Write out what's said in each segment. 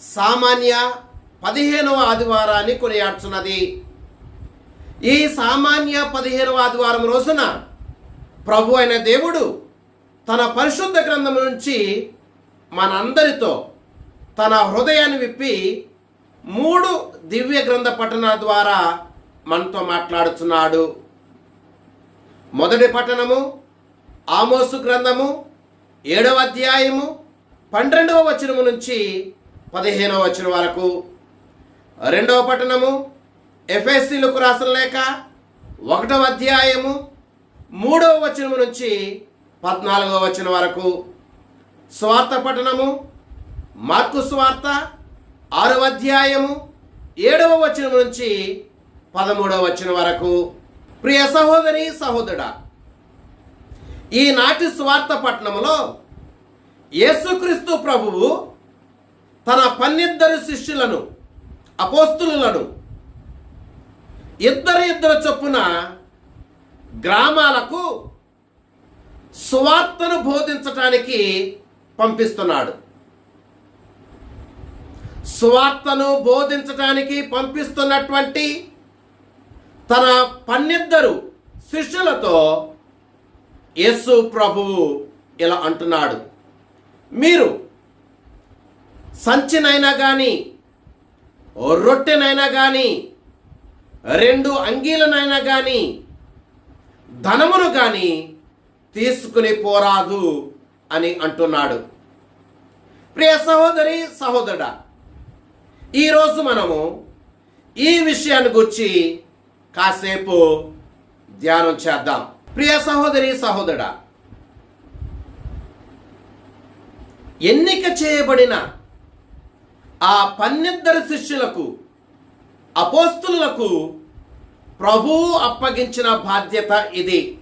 సామాన్య పదిహేనవ ఆదివారాన్ని కొనియాడుచున్నది. ఈ సామాన్య పదిహేనవ ఆదివారం రోజున ప్రభు అయిన దేవుడు తన పరిశుద్ధ గ్రంథం నుంచి మనందరితో తన హృదయాన్ని విప్పి మూడు దివ్య గ్రంథ పఠనాల ద్వారా మనతో మాట్లాడుతున్నాడు మొదటి పట్టణము ఆమోసు గ్రంథము ఏడవ అధ్యాయము పన్నెండవ వచనము నుంచి పదిహేనవ వచ్చిన వరకు. రెండవ పట్టణము ఎఫ్ఎస్సీలకు రాసిన లేక ఒకటవ అధ్యాయము మూడవ వచనము నుంచి పద్నాలుగవ వచనం వరకు. స్వార్థ పట్టణము మార్కు స్వార్థ ఆరవ అధ్యాయము ఏడవ వచనం నుంచి పదమూడవ వచనం వరకు. ప్రియ సహోదరి సహోదరుడా ఈనాటి స్వార్థ పట్టణములో యేసుక్రీస్తు ప్రభువు తన పన్నిద్దరు శిష్యులను అపోస్తులను ఇద్దరు ఇద్దరు చొప్పున గ్రామాలకు సువార్తను బోధించటానికి పంపిస్తున్నాడు. సువార్తను బోధించటానికి పంపిస్తున్నటువంటి తన పన్నిద్దరు శిష్యులతో యేసు ప్రభువు ఇలా అంటున్నాడు. మీరు సంచినైనా కానీ రొట్టెనైనా కానీ రెండు అంగీలనైనా కానీ ధనమును కానీ తీసుకుని పోరాదు అని అంటున్నాడు. ప్రియ సహోదరి సహోదరుడా ఈరోజు మనము ఈ విషయాన్ని గురించి కాసేపు ధ్యానం చేద్దాం. ప్రియ సహోదరి సహోదరుడా ఎన్నిక చేయబడిన ఆ పన్నెద్దరు శిష్యులకు అపోస్తులకు ప్రభువు అప్పగించిన బాధ్యత ఇది.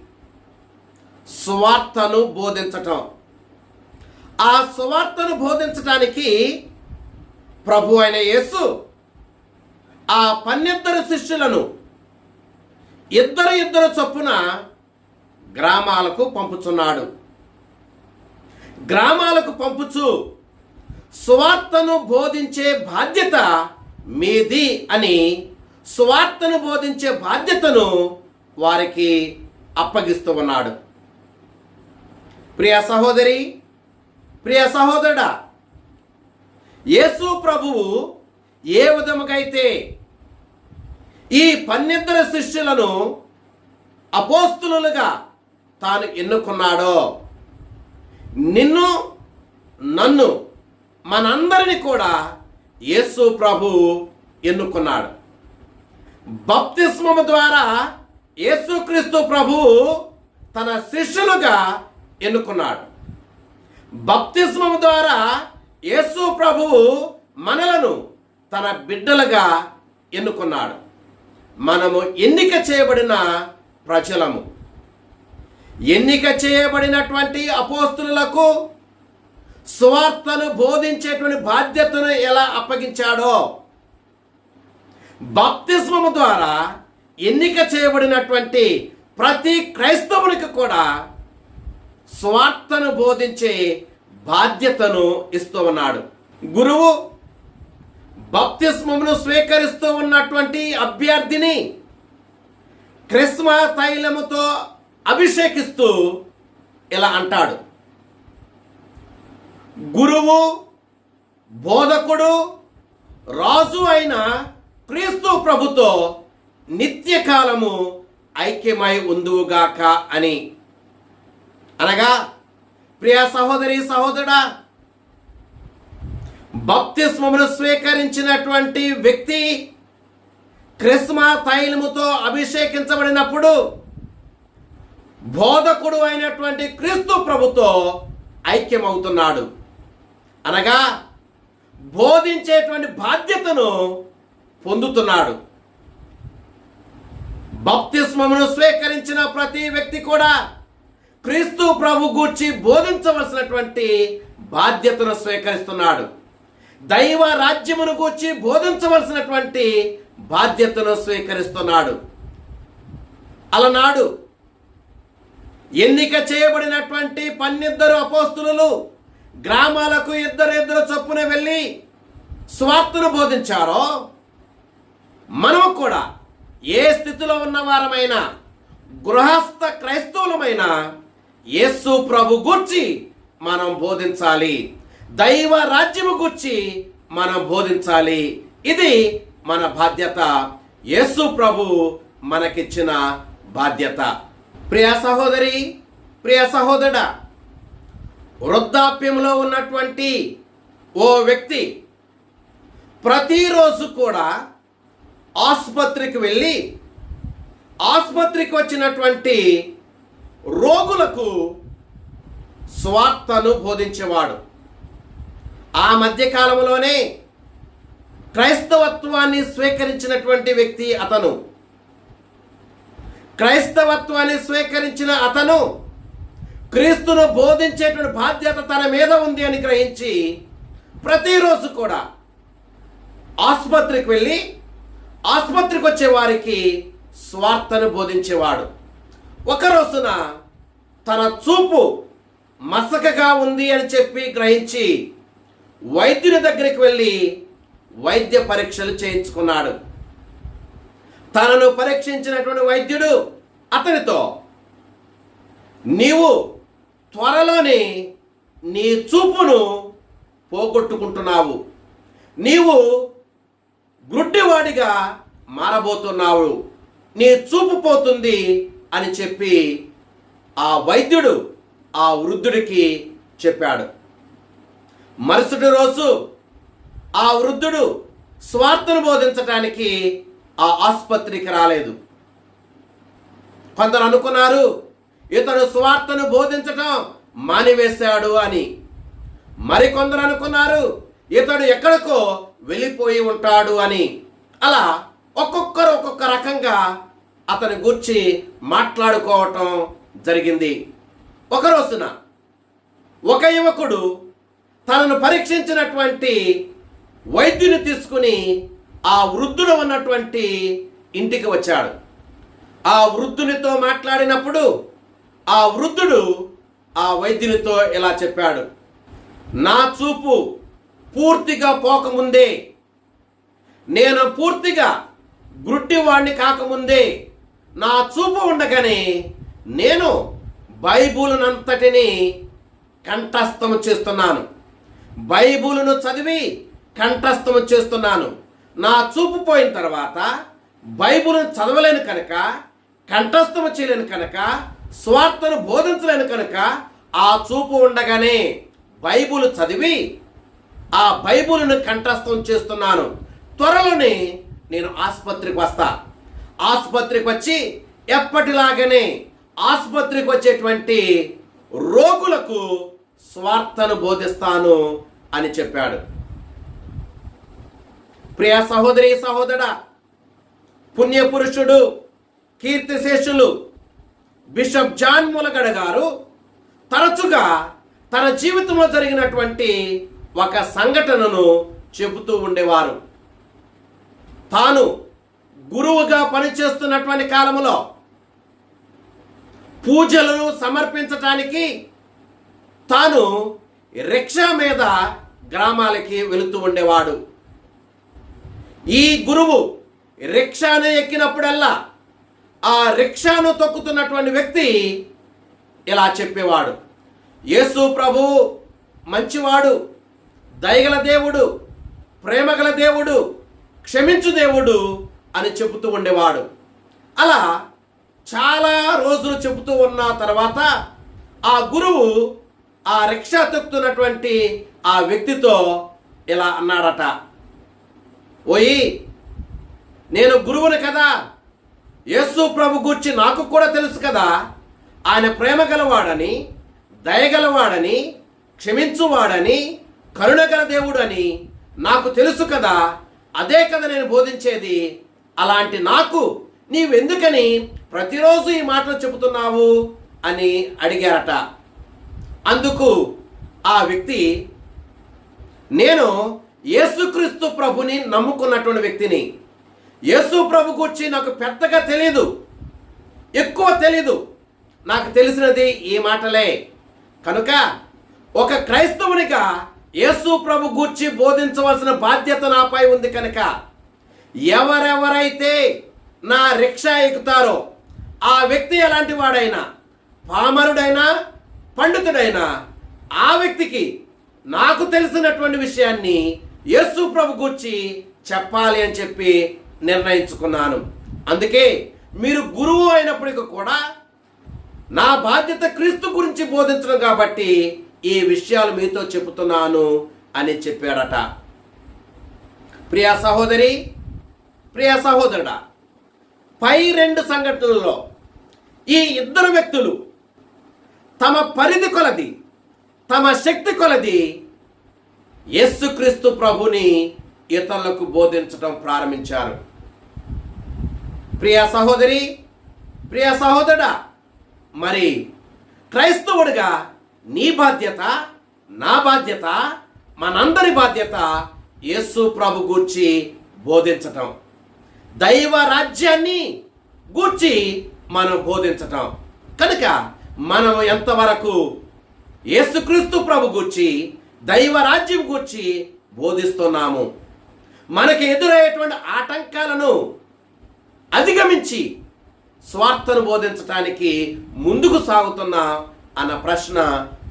సువార్తను బోధించటం. ఆ సువార్తను బోధించటానికి ప్రభు అయిన యేసు ఆ పన్నెద్దరు శిష్యులను ఇద్దరు ఇద్దరు చొప్పున గ్రామాలకు పంపుచున్నాడు. గ్రామాలకు పంపుచు సువార్తను బోధించే బాధ్యత మీది అని సువార్తను బోధించే బాధ్యతను వారికి అప్పగిస్తూ ఉన్నాడు. ప్రియ సహోదరి ప్రియ సహోదరుడా యేసు ప్రభువు ఏ విధముగైతే ఈ పన్నెద్దరు శిష్యులను అపోస్తులుగా తాను ఎన్నుకున్నాడో నిన్ను నన్ను మనందరిని కూడా యేసు ప్రభు ఎన్నుకున్నాడు. బప్తిస్మము ద్వారా యేసుక్రీస్తు ప్రభు తన శిష్యులుగా ఎన్నుకున్నాడు. బప్తిస్మము ద్వారా యేసు ప్రభు మనలను తన బిడ్డలుగా ఎన్నుకున్నాడు. మనము ఎన్నిక చేయబడిన ప్రజలము. ఎన్నిక చేయబడినటువంటి అపోస్తులకు సువార్తను బోధించేటువంటి బాధ్యతను ఎలా అప్పగించాడో. బాప్తిస్మము ద్వారా ఎన్నిక చేయబడినటువంటి ప్రతి క్రైస్తవునికి కూడా స్వార్థను బోధించే బాధ్యతను ఇస్తూ ఉన్నాడు. గురువు బప్తిస్మమును స్వీకరిస్తూ ఉన్నటువంటి అభ్యర్థిని క్రిస్మ తైలముతో అభిషేకిస్తూ ఇలా అంటాడు. గురువు బోధకుడు రాజు అయిన క్రీస్తు ప్రభుతో నిత్యకాలము ఐక్యమై ఉందువుగాక అని. అనగా ప్రియ సహోదరి సహోదరుడా బప్తిస్మమును స్వీకరించినటువంటి వ్యక్తి క్రిస్మా తైలముతో అభిషేకించబడినప్పుడు బోధకుడు అయినటువంటి క్రీస్తు ప్రభుతో ఐక్యమవుతున్నాడు. అనగా బోధించేటువంటి బాధ్యతను పొందుతున్నాడు. బప్తిస్మమును స్వీకరించిన ప్రతి వ్యక్తి కూడా క్రీస్తు ప్రభు గూర్చి బోధించవలసినటువంటి బాధ్యతను స్వీకరిస్తున్నాడు. దైవ రాజ్యమును గూర్చి బోధించవలసినటువంటి బాధ్యతను స్వీకరిస్తున్నాడు. అలనాడు ఎన్నిక చేయబడినటువంటి పన్నిద్దరు అపోస్తులు గ్రామాలకు ఇద్దరు ఇద్దరు చొప్పున వెళ్ళి స్వార్థను బోధించారో మనము కూడా ఏ స్థితిలో ఉన్నవారమైనా గృహస్థ క్రైస్తవులమైన యేసు ప్రభు గూర్చి మనం బోధించాలి. దైవ రాజ్యము గూర్చి మనం బోధించాలి. ఇది మన బాధ్యత. యేసు ప్రభు మనకిచ్చిన బాధ్యత. ప్రియ సహోదరి ప్రియ సహోదరుడా వృద్ధాప్యంలో ఉన్నటువంటి ఓ వ్యక్తి ప్రతిరోజు కూడా ఆసుపత్రికి వెళ్ళి ఆసుపత్రికి వచ్చినటువంటి రోగులకు స్వార్థను బోధించేవాడు. ఆ మధ్యకాలంలోనే క్రైస్తవత్వాన్ని స్వీకరించినటువంటి వ్యక్తి అతను. క్రైస్తవత్వాన్ని స్వీకరించిన అతను క్రీస్తును బోధించేటువంటి బాధ్యత తన మీద ఉంది అని గ్రహించి ప్రతిరోజు కూడా ఆసుపత్రికి వెళ్ళి ఆసుపత్రికి వచ్చే వారికి స్వార్థను బోధించేవాడు. ఒక రోజున తన చూపు మసకగా ఉంది అని చెప్పి గ్రహించి వైద్యుని దగ్గరికి వెళ్ళి వైద్య పరీక్షలు చేయించుకున్నాడు. తనను పరీక్షించినటువంటి వైద్యుడు అతనితో నీవు త్వరలోనే నీ చూపును పోగొట్టుకుంటున్నావు. నీవు గుడ్డివాడిగా మారబోతున్నావు. నీ చూపు పోతుంది అని చెప్పి ఆ వైద్యుడు ఆ వృద్ధుడికి చెప్పాడు. మరుసటి రోజు ఆ వృద్ధుడు స్వార్థను బోధించటానికి ఆ ఆసుపత్రికి రాలేదు. కొందరు అనుకున్నారు ఇతడు స్వార్థను బోధించటం మానివేశాడు అని. మరికొందరు అనుకున్నారు ఇతడు ఎక్కడికో వెళ్ళిపోయి ఉంటాడు అని. అలా ఒక్కొక్కరు ఒక్కొక్క రకంగా అతని గూర్చి మాట్లాడుకోవటం జరిగింది. ఒక రోజున ఒక యువకుడు తనను పరీక్షించినటువంటి వైద్యుని తీసుకుని ఆ వృద్ధుడు ఉన్నటువంటి ఇంటికి వచ్చాడు. ఆ వృద్ధునితో మాట్లాడినప్పుడు ఆ వృద్ధుడు ఆ వైద్యునితో ఇలా చెప్పాడు నా చూపు పూర్తిగా పోకముందే. నేను పూర్తిగా గుడ్డివాణ్ణి కాకముందే. నా చూపు ఉండగానే నేను బైబుల్నంతటిని కంఠస్థము చేస్తున్నాను. బైబుల్ను చదివి కంఠస్థము చేస్తున్నాను. నా చూపు పోయిన తర్వాత బైబుల్ను చదవలేను కనుక కంఠస్థము చేయలేను కనుక స్వార్థను బోధించలేను కనుక ఆ చూపు ఉండగానే బైబుల్ చదివి ఆ బైబుల్ను కంఠస్థం చేస్తున్నాను. త్వరలోనే నేను ఆసుపత్రికి వస్తా. ఆసుపత్రికి వచ్చి ఎప్పటిలాగానే ఆసుపత్రికి వచ్చేటువంటి రోగులకు స్వార్థను బోధిస్తాను అని చెప్పాడు. ప్రియ సహోదరి సహోదర పుణ్యపురుషుడు కీర్తిశేషులు బిషప్ జాన్ ములగడ గారు తరచుగా తన జీవితంలో జరిగినటువంటి ఒక సంఘటనను చెబుతూ ఉండేవారు. తాను గురువుగా పనిచేస్తున్నటువంటి కాలంలో పూజలను సమర్పించటానికి తాను రిక్షా మీద గ్రామాలకి వెళుతూ ఉండేవాడు. ఈ గురువు రిక్షాను ఎక్కినప్పుడల్లా ఆ రిక్షాను తొక్కుతున్నటువంటి వ్యక్తి ఇలా చెప్పేవాడు. యేసు ప్రభు మంచివాడు దయగల దేవుడు ప్రేమగల దేవుడు క్షమించు దేవుడు అని చెబుతూ ఉండేవాడు. అలా చాలా రోజులు చెబుతూ ఉన్న తర్వాత ఆ గురువు ఆ రిక్షా తొక్కుతున్నటువంటి ఆ వ్యక్తితో ఇలా అన్నాడట. ఓయి నేను గురువుని కదా యేసు ప్రభు గురించి నాకు కూడా తెలుసు కదా. ఆయన ప్రేమ గలవాడని దయగలవాడని క్షమించువాడని కరుణగల దేవుడని నాకు తెలుసు కదా. అదే కదా నేను బోధించేది. అలాంటి నాకు నీవెందుకని ప్రతిరోజు ఈ మాటలు చెబుతున్నావు అని అడిగారట. అందుకు ఆ వ్యక్తి నేను యేసుక్రీస్తు ప్రభుని నమ్ముకున్నటువంటి వ్యక్తిని. యేసు ప్రభు గురించి నాకు పెద్దగా తెలియదు ఎక్కువ తెలీదు. నాకు తెలిసినది ఈ మాటలే. కనుక ఒక క్రైస్తవునిగా యేసు ప్రభు గూర్చి బోధించవలసిన బాధ్యత నాపై ఉంది కనుక ఎవరెవరైతే నా రిక్షా ఎక్కుతారో ఆ వ్యక్తి ఎలాంటి వాడైనా పామరుడైనా పండితుడైనా ఆ వ్యక్తికి నాకు తెలిసినటువంటి విషయాన్ని యేసు ప్రభు గూర్చి చెప్పాలి అని చెప్పి నిర్ణయించుకున్నాను. అందుకే మీరు గురువు అయినప్పటికీ కూడా నా బాధ్యత క్రీస్తు గురించి బోధించడం కాబట్టి ఈ విషయాలు మీతో చెబుతున్నాను అని చెప్పాడట. ప్రియా సహోదరి ప్రియా సహోదరుడా పై రెండు సంఘటనలలో ఈ ఇద్దరు వ్యక్తులు తమ పరిధి కొలది తమ శక్తి కొలది యేసుక్రీస్తు ప్రభుని ఇతరులకు బోధించడం ప్రారంభించారు. ప్రియ సహోదరి ప్రియ సహోదరుడా మరి క్రైస్తవుడిగా నీ బాధ్యత నా బాధ్యత మనందరి బాధ్యత యేసు ప్రభు గూర్చి బోధించటం. దైవ రాజ్యాన్ని గూర్చి మనం బోధించటం. కనుక మనం ఎంతవరకు యేసుక్రీస్తు ప్రభు గూర్చి దైవ రాజ్యం గూర్చి బోధిస్తున్నాము? మనకి ఎదురయ్యేటువంటి ఆటంకాలను అధిగమించి స్వార్థను బోధించటానికి ముందుకు సాగుతున్నా అన్న ప్రశ్న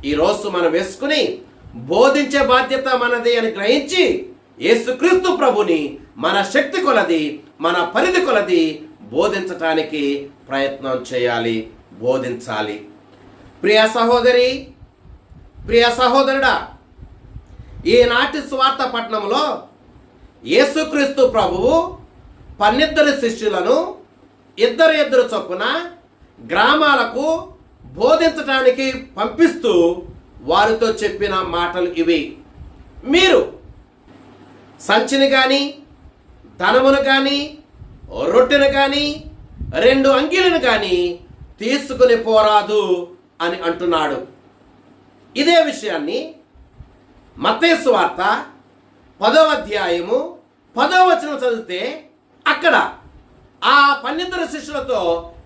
ఈరోజు మనం వేసుకుని బోధించే బాధ్యత మనది అని గ్రహించి యేసుక్రీస్తు ప్రభుని మన శక్తి కొలది మన పరిధి కొలది బోధించటానికి ప్రయత్నం చేయాలి బోధించాలి. ప్రియ సహోదరి ప్రియ సహోదరుడా ఈనాటి స్వార్థ పట్టణంలో యేసుక్రీస్తు ప్రభువు పన్నిద్దరు శిష్యులను ఇద్దరు ఇద్దరు చొప్పున గ్రామాలకు బోధించటానికి పంపిస్తూ వారితో చెప్పిన మాటలు ఇవి. మీరు సంచిని కానీ ధనమును కానీ రొట్టెను కానీ రెండు అంగీలను కానీ తీసుకుని పోరాదు అని అంటున్నాడు. ఇదే విషయాన్ని మతేశ్వార్త వార్త పదవ అధ్యాయము పదో వచనం చదివితే అక్కడ ఆ పన్నిద్దరు శిష్యులతో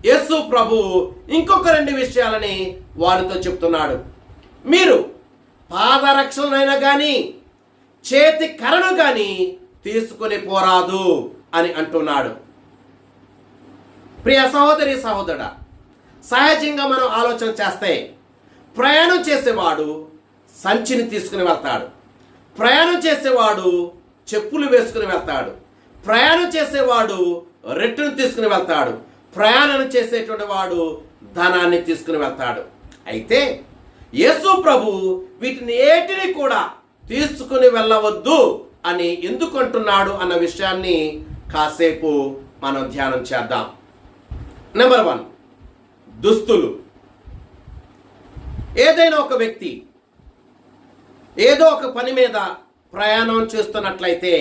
యేసు ప్రభు ఇంకొక రెండు విషయాలని వారితో చెప్తున్నాడు. మీరు పాదరక్షలనైనా కానీ చేతి కరను కానీ తీసుకొని పోరాదు అని అంటున్నాడు. ప్రియ సహోదరి సహోదరుడా సహజంగా మనం ఆలోచన చేస్తే ప్రయాణం చేసేవాడు సంచిని తీసుకుని వెళ్తాడు. ప్రయాణం చేసేవాడు చెప్పులు వేసుకుని వెళ్తాడు. ప్రయాణం చేసేవాడు రెట్టును తీసుకుని వెళ్తాడు. ప్రయాణం చేసేటువంటి వాడు ధనాన్ని తీసుకుని వెళ్తాడు. అయితే యేసు ప్రభు వీటిని ఏటిని కూడా తీసుకుని వెళ్ళవద్దు అని ఎందుకు అంటున్నాడు అన్న విషయాన్ని కాసేపు మనం ధ్యానం చేద్దాం. నెంబర్ వన్ దుస్తులు. ఏదైనా ఒక వ్యక్తి ఏదో ఒక పని మీద ప్రయాణం చేస్తున్నట్లయితే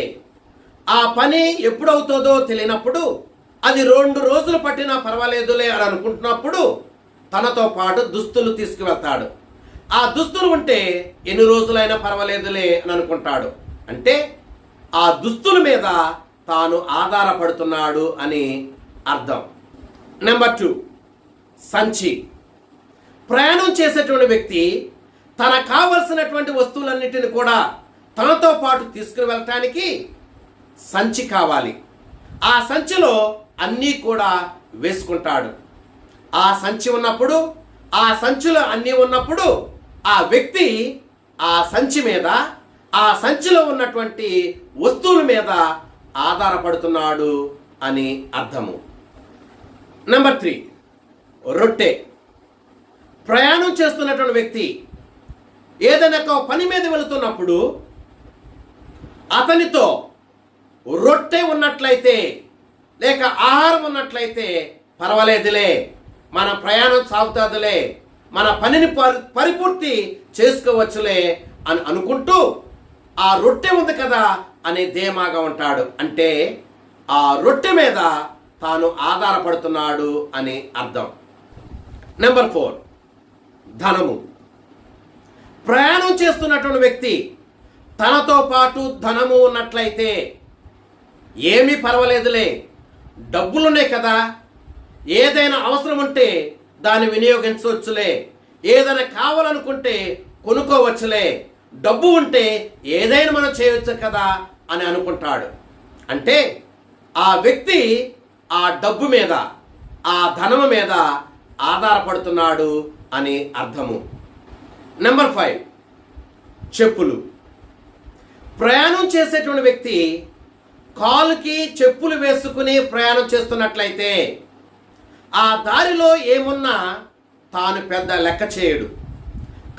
ఆ పని ఎప్పుడవుతుందో తెలియనప్పుడు అది రెండు రోజులు పట్టినా పర్వాలేదులే అని అనుకుంటున్నప్పుడు తనతో పాటు దుస్తులు తీసుకువెళ్తాడు. ఆ దుస్తులు ఉంటే ఎన్ని రోజులైనా పర్వాలేదులే అని అనుకుంటాడు. అంటే ఆ దుస్తుల మీద తాను ఆధారపడుతున్నాడు అని అర్థం. నెంబర్ టూ సంచి. ప్రయాణం చేసేటువంటి వ్యక్తి తన కావలసినటువంటి వస్తువులన్నిటిని కూడా తనతో పాటు తీసుకుని వెళ్ళటానికి సంచి కావాలి. ఆ సంచిలో అన్నీ కూడా వేసుకుంటాడు. ఆ సంచి ఉన్నప్పుడు ఆ సంచిలో అన్నీ ఉన్నప్పుడు ఆ వ్యక్తి ఆ సంచి మీద ఆ సంచిలో ఉన్నటువంటి వస్తువుల మీద ఆధారపడుతున్నాడు అని అర్థము. నెంబర్ త్రీ రొట్టె. ప్రయాణం చేస్తున్నటువంటి వ్యక్తి ఏదైనా ఒక పని మీద వెళుతున్నప్పుడు అతనితో రొట్టె ఉన్నట్లయితే లేక ఆహారం ఉన్నట్లయితే పర్వాలేదులే. మన ప్రయాణం సాగుతుందిలే. మన పనిని పరి పరిపూర్తి చేసుకోవచ్చులే అని అనుకుంటూ ఆ రొట్టె ఉంది కదా అనే ధీమాగా ఉంటాడు. అంటే ఆ రొట్టె మీద తాను ఆధారపడుతున్నాడు అని అర్థం. నెంబర్ ఫోర్ ధనము. ప్రయాణం చేస్తున్నటువంటి వ్యక్తి తనతో పాటు ధనము ఉన్నట్లయితే ఏమీ పర్వాలేదులే. డబ్బులున్నాయి కదా. ఏదైనా అవసరం ఉంటే దాన్ని వినియోగించవచ్చులే. ఏదైనా కావాలనుకుంటే కొనుక్కోవచ్చులే. డబ్బు ఉంటే ఏదైనా మనం చేయవచ్చు కదా అని అనుకుంటాడు. అంటే ఆ వ్యక్తి ఆ డబ్బు మీద ఆ ధనము మీద ఆధారపడుతున్నాడు అని అర్థము. Number five. చెప్పులు. ప్రయాణం చేసేటువంటి వ్యక్తి కాలుకి చెప్పులు వేసుకుని ప్రయాణం చేస్తున్నట్లయితే ఆ దారిలో ఏమున్నా తాను పెద్ద లెక్క చేయడు.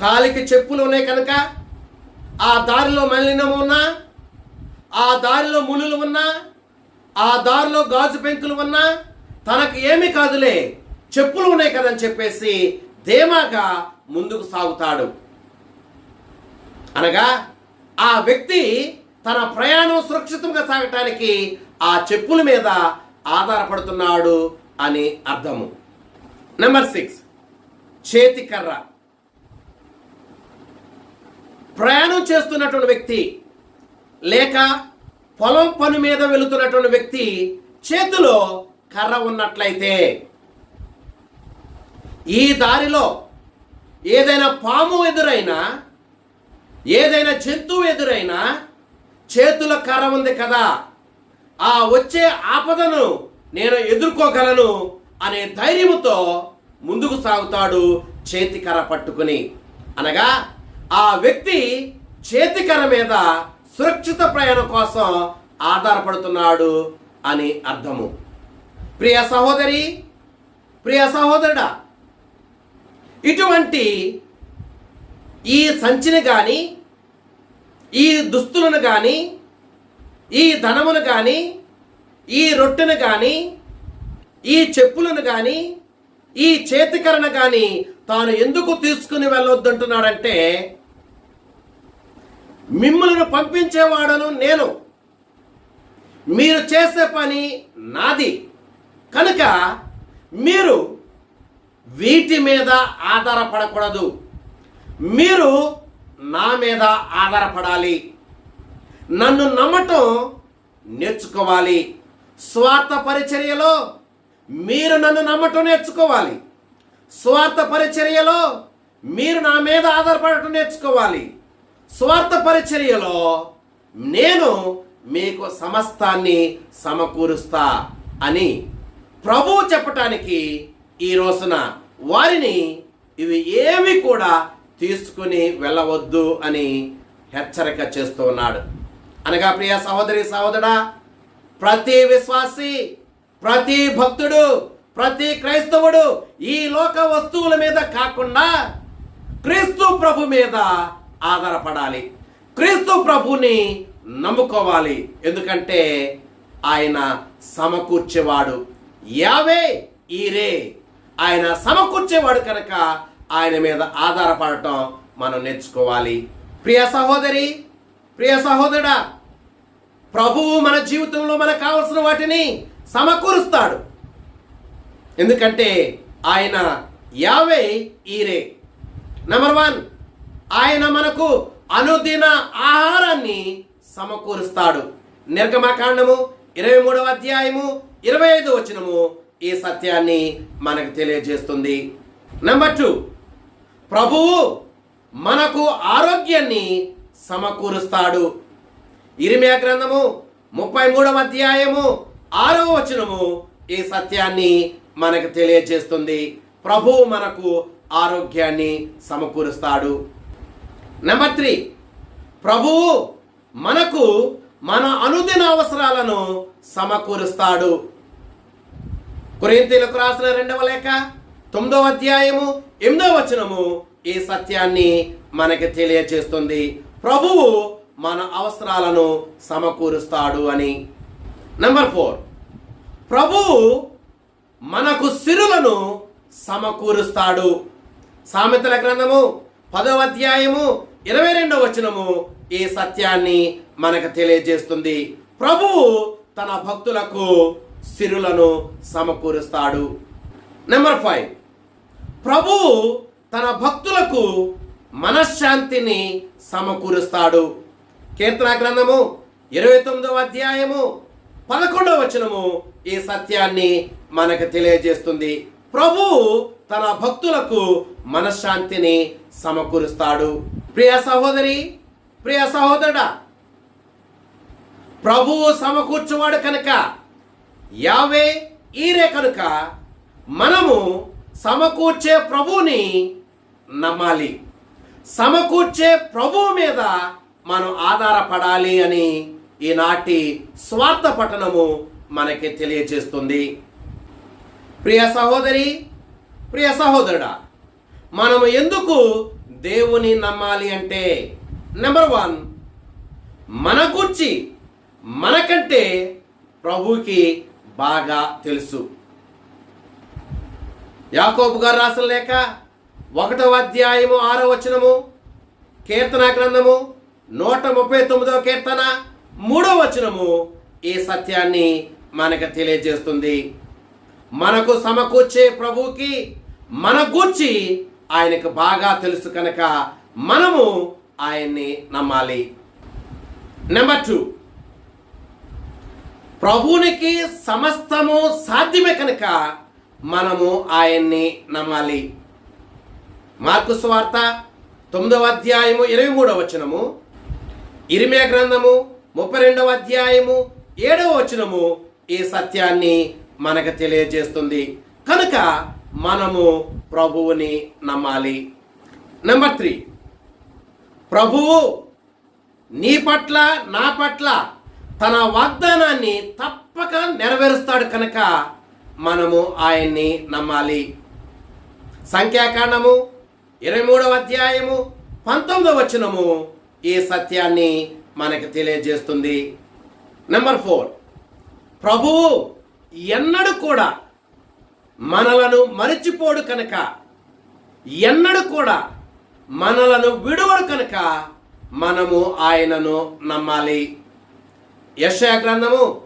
కాలికి చెప్పులు ఉన్నాయి కనుక ఆ దారిలో మలినం ఉన్నా ఆ దారిలో మునులు ఉన్నా ఆ దారిలో గాజు పెంకులు ఉన్నా తనకు ఏమీ కాదులే చెప్పులు ఉన్నాయి కదని చెప్పేసి ధీమాగా ముందుకు సాగుతాడు. అనగా ఆ వ్యక్తి తన ప్రయాణం సురక్షితంగా సాగటానికి ఆ చెప్పుల మీద ఆధారపడుతున్నాడు అని అర్థము. నెంబర్ సిక్స్ చేతి కర్ర. ప్రయాణం చేస్తున్నటువంటి వ్యక్తి లేక పొలం పని మీద వెళుతున్నటువంటి వ్యక్తి చేతిలో కర్ర ఉన్నట్లయితే ఈ దారిలో ఏదైనా పాము ఎదురైనా ఏదైనా జంతువు ఎదురైనా చేతుల కర్ర ఉంది కదా. ఆ వచ్చే ఆపదను నేను ఎదుర్కోగలను అనే ధైర్యముతో ముందుకు సాగుతాడు చేతి పట్టుకుని. అనగా ఆ వ్యక్తి చేతి మీద సురక్షిత ప్రయాణం కోసం ఆధారపడుతున్నాడు అని అర్థము. ప్రియ సహోదరి ప్రియ సహోదరుడా ఇటువంటి ఈ సంచిని కానీ ఈ దుస్తులను కానీ ఈ ధనమును కానీ ఈ రొట్టెను కానీ ఈ చెప్పులను కానీ ఈ చేతికరణ కానీ తాను ఎందుకు తీసుకుని వెళ్ళొద్దంటున్నాడంటే మిమ్మల్ని పంపించేవాడను నేను. మీరు చేసే పని నాది. కనుక మీరు వీటి మీద ఆధారపడకూడదు. మీరు నా మీద ఆధారపడాలి. నన్ను నమ్మటం నేర్చుకోవాలి. స్వార్థ పరిచర్యలో మీరు నన్ను నమ్మటం నేర్చుకోవాలి. స్వార్థ పరిచర్యలో మీరు నా మీద ఆధారపడటం నేర్చుకోవాలి. స్వార్థ పరిచర్యలో నేను మీకు సమస్తాన్ని సమకూరుస్తా అని ప్రభువు చెప్పటానికి ఈ రోజున వారిని ఇవి ఏవి కూడా తీసుకుని వెళ్ళవద్దు అని హెచ్చరిక చేస్తూ ఉన్నాడు. అనగా ప్రియ సహోదరి సహోదరా ప్రతి విశ్వాసి ప్రతి భక్తుడు ప్రతి క్రైస్తవుడు ఈ లోక వస్తువుల మీద కాకుండా క్రీస్తు ప్రభు మీద ఆధారపడాలి. క్రీస్తు ప్రభుని నమ్ముకోవాలి. ఎందుకంటే ఆయన సమకూర్చేవాడు. యావే ఈరే. ఆయన సమకూర్చేవాడు కనుక ఆయన మీద ఆధారపడటం మనం నేర్చుకోవాలి. ప్రియ సహోదరి ప్రియ సహోదరుడా ప్రభువు మన జీవితంలో మనకు కావలసిన వాటిని సమకూరుస్తాడు. ఎందుకంటే ఆయన యావే ఈరే. నెంబర్ వన్ ఆయన మనకు అనుదిన ఆహారాన్ని సమకూరుస్తాడు. నిర్గమకాండము ఇరవై మూడవ అధ్యాయము ఇరవై ఐదు వచనము ఈ సత్యాన్ని మనకు తెలియజేస్తుంది. నెంబర్ టూ ప్రభువు మనకు ఆరోగ్యాన్ని సమకూరుస్తాడు. ఇరిమియా గ్రంథము ముప్పై మూడవ అధ్యాయము ఆరవ వచనము ఈ సత్యాన్ని మనకు తెలియజేస్తుంది. ప్రభువు మనకు ఆరోగ్యాన్ని సమకూరుస్తాడు. నెంబర్ త్రీ ప్రభువు మనకు మన అనుదిన అవసరాలను సమకూరుస్తాడు. కురేంతీలకు రాసిన రెండవ లేఖ తొమ్మిదవ అధ్యాయము ఎనిమిదవ వచనము ఈ సత్యాన్ని మనకి తెలియజేస్తుంది ప్రభువు మన అవసరాలను సమకూరుస్తాడు అని. నెంబర్ ఫోర్ ప్రభువు మనకు సిరులను సమకూరుస్తాడు. సామెతల గ్రంథము పదవ అధ్యాయము ఇరవై రెండవ వచనము ఈ సత్యాన్ని మనకు తెలియజేస్తుంది. ప్రభువు తన భక్తులకు సిరులను సమకూరుస్తాడు. నెంబర్ ఫైవ్ ప్రభువు తన భక్తులకు మనశ్శాంతిని సమకూరుస్తాడు. కీర్తన గ్రంథము ఇరవై తొమ్మిదవ అధ్యాయము పదకొండవ వచనము ఈ సత్యాన్ని మనకు తెలియజేస్తుంది. ప్రభువు తన భక్తులకు మనశ్శాంతిని సమకూరుస్తాడు. ప్రియ సహోదరి ప్రియ సహోదరుడా ప్రభువు సమకూర్చువాడు కనుక యావే ఈరే కనుక మనము సమకూర్చే ప్రభువుని నమ్మాలి. సమకూర్చే ప్రభువు మీద మనం ఆధారపడాలి అని ఈనాటి స్వార్థ పఠనము మనకి తెలియజేస్తుంది. ప్రియ సహోదరి ప్రియ సహోదరుడా మనము ఎందుకు దేవుని నమ్మాలి అంటే నెంబర్ వన్ మన గురించి మనకంటే ప్రభుకి బాగా తెలుసు. యాకోబు గారు రాసిన లేక ఒకటవ అధ్యాయము ఆరో వచనము కీర్తన గ్రంథము నూట ముప్పై తొమ్మిదవ కీర్తన మూడో వచనము ఈ సత్యాన్ని మనకు తెలియజేస్తుంది. మనకు సమకూర్చే ప్రభువుకి మన గూర్చి ఆయనకు బాగా తెలుసు కనుక మనము ఆయన్ని నమ్మాలి. నెంబర్ టూ ప్రభునికి సమస్తము సాధ్యమే కనుక మనము ఆయన్ని నమ్మాలి. మార్కు స్వార్త తొమ్మిదవ అధ్యాయము ఇరవై మూడవ వచనము ఇరిమే గ్రంథము ముప్పై రెండవ అధ్యాయము ఏడవ వచనము ఈ సత్యాన్ని మనకు తెలియజేస్తుంది. కనుక మనము ప్రభువుని నమ్మాలి. నెంబర్ త్రీ ప్రభువు నీ పట్ల నా పట్ల తన వాగ్దానాన్ని తప్పక నెరవేరుస్తాడు కనుక మనము ఆయన్ని నమ్మాలి. సంఖ్యాకాండము ఇరవై మూడవ అధ్యాయము పంతొమ్మిదవ వచనము ఈ సత్యాన్ని మనకు తెలియజేస్తుంది. నెంబర్ ఫోర్ ప్రభువు ఎన్నడూ కూడా మనలను మరిచిపోడు కనుక ఎన్నడూ కూడా మనలను విడువడు కనుక మనము ఆయనను నమ్మాలి. యశ గ్రంథము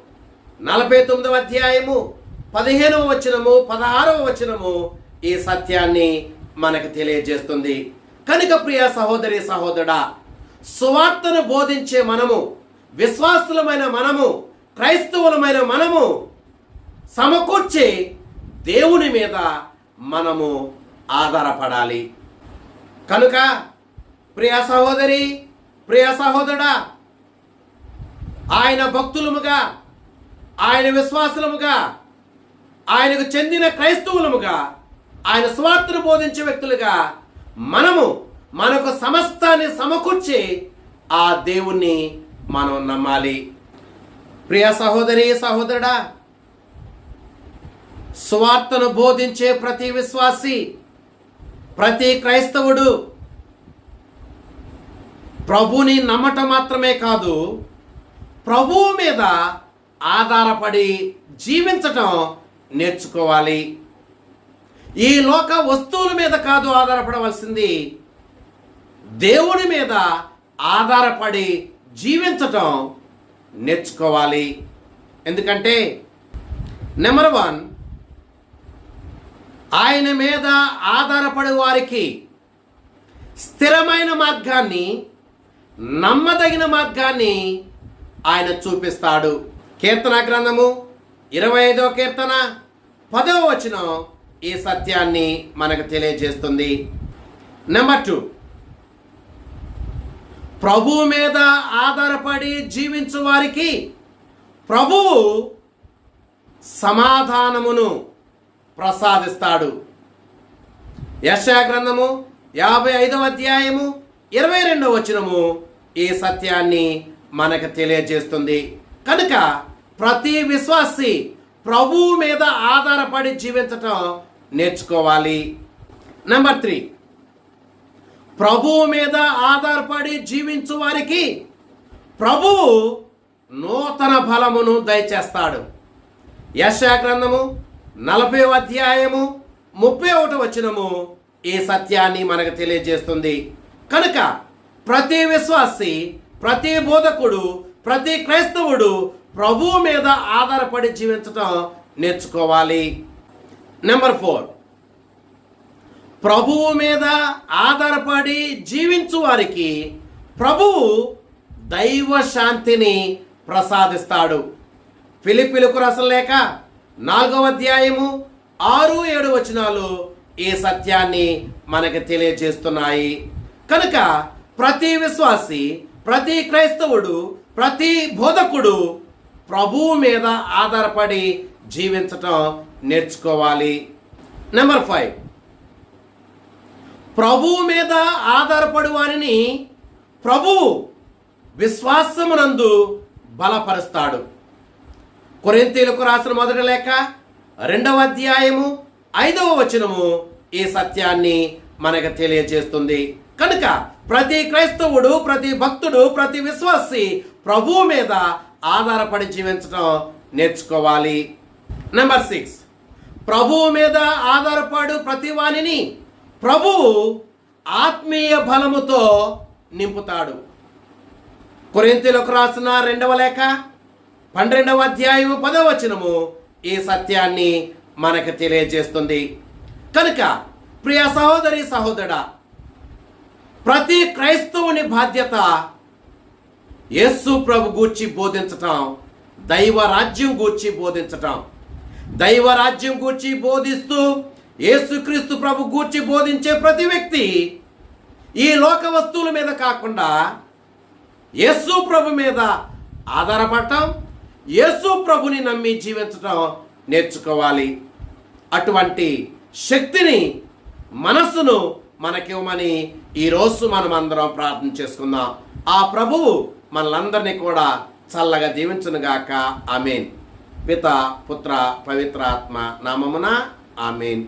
నలభై తొమ్మిదవ అధ్యాయము పదిహేనవ వచనము పదహారవ వచనము ఈ సత్యాన్ని మనకు తెలియజేస్తుంది. కనుక ప్రియ సహోదరి సహోదరుడా సువార్తను బోధించే మనము విశ్వాసులమైన మనము క్రైస్తవులమైన మనము సమకూర్చే దేవుని మీద మనము ఆధారపడాలి. కనుక ప్రియ సహోదరి ప్రియ సహోదరుడా ఆయన భక్తులముగా ఆయన విశ్వాసులముగా ఆయనకు చెందిన క్రైస్తవులముగా ఆయన స్వార్థను బోధించే వ్యక్తులుగా మనము మనకు సమస్తాన్ని సమకూర్చి ఆ దేవుణ్ణి మనం నమ్మాలి. ప్రియ సహోదరి సహోదరుడా స్వార్థను బోధించే ప్రతి విశ్వాసి ప్రతి క్రైస్తవుడు ప్రభుని నమ్మటం మాత్రమే కాదు ప్రభువు మీద ఆధారపడి జీవించటం నేర్చుకోవాలి. ఈ లోక వస్తువుల మీద కాదు ఆధారపడవలసింది. దేవుని మీద ఆధారపడి జీవించటం నేర్చుకోవాలి. ఎందుకంటే నెంబర్ వన్ ఆయన మీద ఆధారపడే వారికి స్థిరమైన మార్గాన్ని నమ్మదగిన మార్గాన్ని ఆయన చూపిస్తాడు. కీర్తన గ్రంథము ఇరవై ఐదో కీర్తన పదవ వచనం ఈ సత్యాన్ని మనకు తెలియజేస్తుంది. నెంబర్ టూ ప్రభువు మీద ఆధారపడి జీవించు వారికి ప్రభువు సమాధానమును ప్రసాదిస్తాడు. గ్రంథము యాభై ఐదవ అధ్యాయము ఇరవై రెండవ వచనము ఈ సత్యాన్ని మనకు తెలియజేస్తుంది. కనుక ప్రతి విశ్వాసి ప్రభువు మీద ఆధారపడి జీవించటం నేర్చుకోవాలి. నెంబర్ త్రీ ప్రభువు మీద ఆధారపడి జీవించు వారికి ప్రభువు నూతన ఫలమును దయచేస్తాడు. యశా గ్రంథము నలభై అధ్యాయము ముప్పై ఒకటి వచనము ఈ సత్యాన్ని మనకు తెలియజేస్తుంది. కనుక ప్రతి విశ్వాసి ప్రతి బోధకుడు ప్రతి క్రైస్తవుడు ప్రభువు మీద ఆధారపడి జీవించటం నేర్చుకోవాలి. నెంబర్ ఫోర్ ప్రభువు మీద ఆధారపడి జీవించు వారికి ప్రభువు దైవ శాంతిని ప్రసాదిస్తాడు. పిలిపిలుకు రసం లేక నాలుగవ అధ్యాయము ఆరు ఏడు వచనాలు ఈ సత్యాన్ని మనకి తెలియజేస్తున్నాయి. కనుక ప్రతి విశ్వాసి ప్రతి క్రైస్తవుడు ప్రతి బోధకుడు ప్రభువు మీద ఆధారపడి జీవించటం నేర్చుకోవాలి. నెంబర్ ఫైవ్ ప్రభువు మీద ఆధారపడి వారిని ప్రభువు విశ్వాసమునందు బలపరుస్తాడు. కొరింతీలకు రాసిన మొదటి లేఖ రెండవ అధ్యాయము ఐదవ వచనము ఈ సత్యాన్ని మనకు తెలియజేస్తుంది. కనుక ప్రతి క్రైస్తవుడు ప్రతి భక్తుడు ప్రతి విశ్వాసి ప్రభువు మీద ఆధారపడి జీవించడం నేర్చుకోవాలి. నెంబర్ సిక్స్ ప్రభువు మీద ఆధారపడు ప్రతి వానిని ప్రభువు ఆత్మీయ బలముతో నింపుతాడు. కొరింతలకు రాసిన రెండవ లేఖ పన్నెండవ అధ్యాయము పదవ వచనము ఈ సత్యాన్ని మనకు తెలియజేస్తుంది. కనుక ప్రియ సహోదరి సహోదరా ప్రతి క్రైస్తవుని బాధ్యత యేసు ప్రభు గూర్చి బోధించటం దైవ రాజ్యం గూర్చి బోధించటం. దైవ రాజ్యం గూర్చి బోధిస్తూ యేసుక్రీస్తు ప్రభు గూర్చి బోధించే ప్రతి వ్యక్తి ఈ లోక వస్తువుల మీద కాకుండా యేసు ప్రభు మీద ఆధారపడటం యేసు ప్రభుని నమ్మి జీవించటం నేర్చుకోవాలి. అటువంటి శక్తిని మనస్సును మనకివ్వమని ఈరోజు మనం అందరం ప్రార్థన చేసుకుందాం. ఆ ప్రభువు మనలందరినీ కూడా చల్లగా దీవించునుగాక ఆమెన్. పిత పుత్ర పవిత్రాత్మ నామమున ఆమెన్.